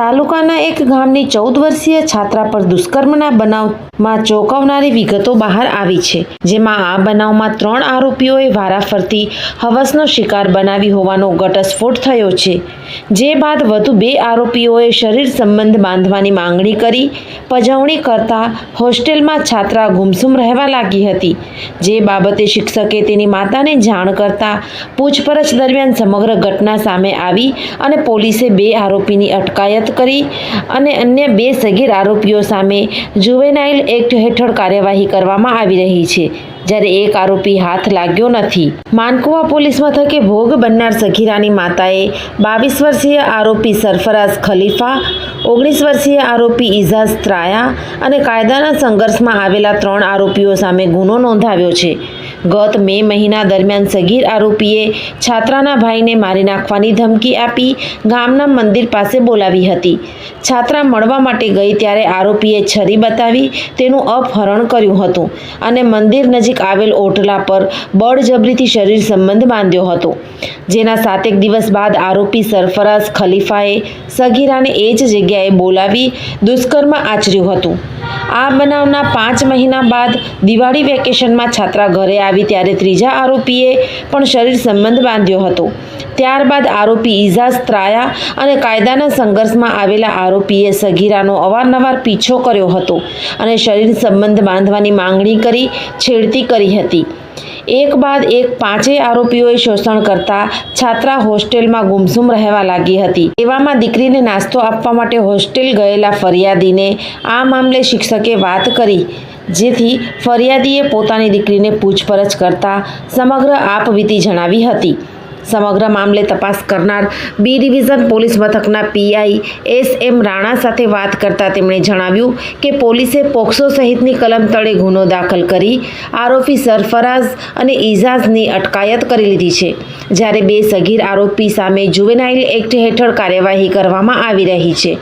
તાલુકાના એક ગામની ચૌદ વર્ષીય છાત્રા પર દુષ્કર્મના બનાવમાં ચોંકાવનારી વિગતો બહાર આવી છે, જેમાં આ બનાવમાં ત્રણ આરોપીઓએ વારાફરતી હવસનો શિકાર બનાવી હોવાનો ઘટસ્ફોટ થયો છે. જે બાદ વધુ બે આરોપીઓએ શરીર સંબંધ બાંધવાની માંગણી કરી, પજવણી કરતા હોસ્ટેલમાં છાત્રા ગુમસુમ રહેવા લાગી હતી. જે બાબતે શિક્ષકે તેની માતાને જાણ કરતા પૂછપરછ દરમિયાન સમગ્ર ઘટના સામે આવી અને પોલીસે બે આરોપીની અટકાયત કરી અને અન્ય બે સગીર આરોપીઓ સામે જુવેનાઇલ એક્ટ હેઠળ કાર્યવાહી કરવામાં આવી રહી છે. જ્યારે એક આરોપી હાથ લાગ્યો નથી. માનકુવા પોલીસ મથકે ભોગ બનનાર સગીરાની માતાએ બાવીસ વર્ષીય આરોપી સરફરાઝ ખલીફા, ઓગણીસ વર્ષીય આરોપી ઇઝાઝ ત્રાયા અને કાયદાના સંઘર્ષમાં આવેલા ત્રણ આરોપીઓ સામે ગુનો નોંધાવ્યો છે. ગત મે મહિના દરમિયાન સગીર આરોપીએ છાત્રાના ભાઈને મારી નાખવાની ધમકી આપી ગામના મંદિર પાસે બોલાવી હતી. છાત્રા મળવા માટે ગઈ ત્યારે આરોપીએ છરી બતાવી તેનું અપહરણ કર્યું હતું અને મંદિર નજીક આવેલ ઓટલા પર બળજબરીથી શરીર સંબંધ બાંધ્યો હતો. જેના સાતેક દિવસ બાદ આરોપી સરફરાઝ ખલીફાએ સગીરાને એ જ જગ્યાએ બોલાવી દુષ્કર્મ આચર્યું હતું. આ બનાવના પાંચ મહિના બાદ દિવાળી વેકેશનમાં છાત્રા ઘરે આવી ત્યારે ત્રીજા આરોપીએ પણ શરીર સંબંધ બાંધ્યો હતો. ત્યારબાદ આરોપી ઇઝાઝ ત્રાયા અને કાયદાના સંઘર્ષમાં આવેલા આરોપીએ સગીરાનો અવારનવાર પીછો કર્યો હતો અને શરીર સંબંધ બાંધવાની માંગણી કરી છેડતી કરી હતી. એક બાદ એક પાંચેય આરોપીઓએ શોષણ કરતા છાત્રા હોસ્ટેલમાં ગુમસુમ રહેવા લાગી હતી. એવામાં દીકરીને નાસ્તો આપવા માટે હોસ્ટેલ ગયેલા ફરિયાદીને આ મામલે શિક્ષકે વાત કરી, જેથી ફરિયાદીએ પોતાની દીકરીને પૂછપરછ કરતા સમગ્ર આપવીતી જણાવી હતી. સમગ્ર મામલે તપાસ કરનાર બી ડિવિઝન પોલીસ મથકના પીઆઈ એસ એમ રાણા સાથે વાત કરતા તેમણે જણાવ્યું કે પોલીસે પોક્સો સહિતની કલમ તળે ગુનો દાખલ કરી આરોપી સરફરાઝ અને ઇઝાઝની અટકાયત કરી લીધી છે. જ્યારે બે સગીર આરોપી સામે જુવેનાઇલ એક્ટ હેઠળ કાર્યવાહી કરવામાં આવી રહી છે.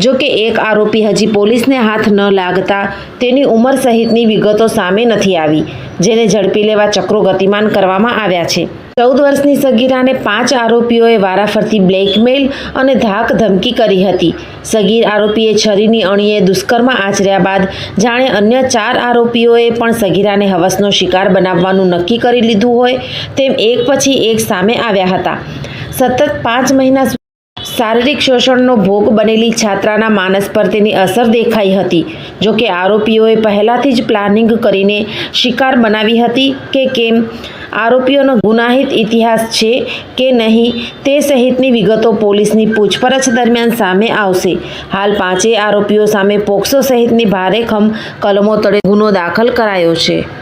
જો કે એક આરોપી હજી પોલીસને હાથ ન લાગતા તેની ઉંમર સહિતની વિગતો સામે નથી આવી, જેને ઝડપી લેવા ચક્રો ગતિમાન કરવામાં આવ્યા છે. ચૌદ વર્ષની સગીરાને પાંચ આરોપીઓએ વારાફરતી બ્લેકમેલ અને ધાક ધમકી કરી હતી. સગીર આરોપીએ છરીની અણીએ દુષ્કર્મ આચર્યા બાદ જાણે અન્ય ચાર આરોપીઓએ પણ સગીરાને હવસનો શિકાર બનાવવાનું નક્કી કરી લીધું હોય તેમ એક પછી એક સામે આવ્યા હતા. સતત પાંચ મહિના શારીરિક શોષણનો ભોગ બનેલી છાત્રાના માનસ પર તેની અસર દેખાઈ હતી. જો કે આરોપીઓએ પહેલાંથી જ પ્લાનિંગ કરીને શિકાર બનાવી હતી કે કેમ? આરોપીઓનો ગુનાહિત ઇતિહાસ છે કે નહીં તે સહિતની વિગતો પોલીસની પૂછપરછ દરમિયાન સામે આવશે. હાલ પાંચેય આરોપીઓ સામે પોક્સો સહિતની ભારેખમ કલમો તળે ગુનો દાખલ કરાયો છે.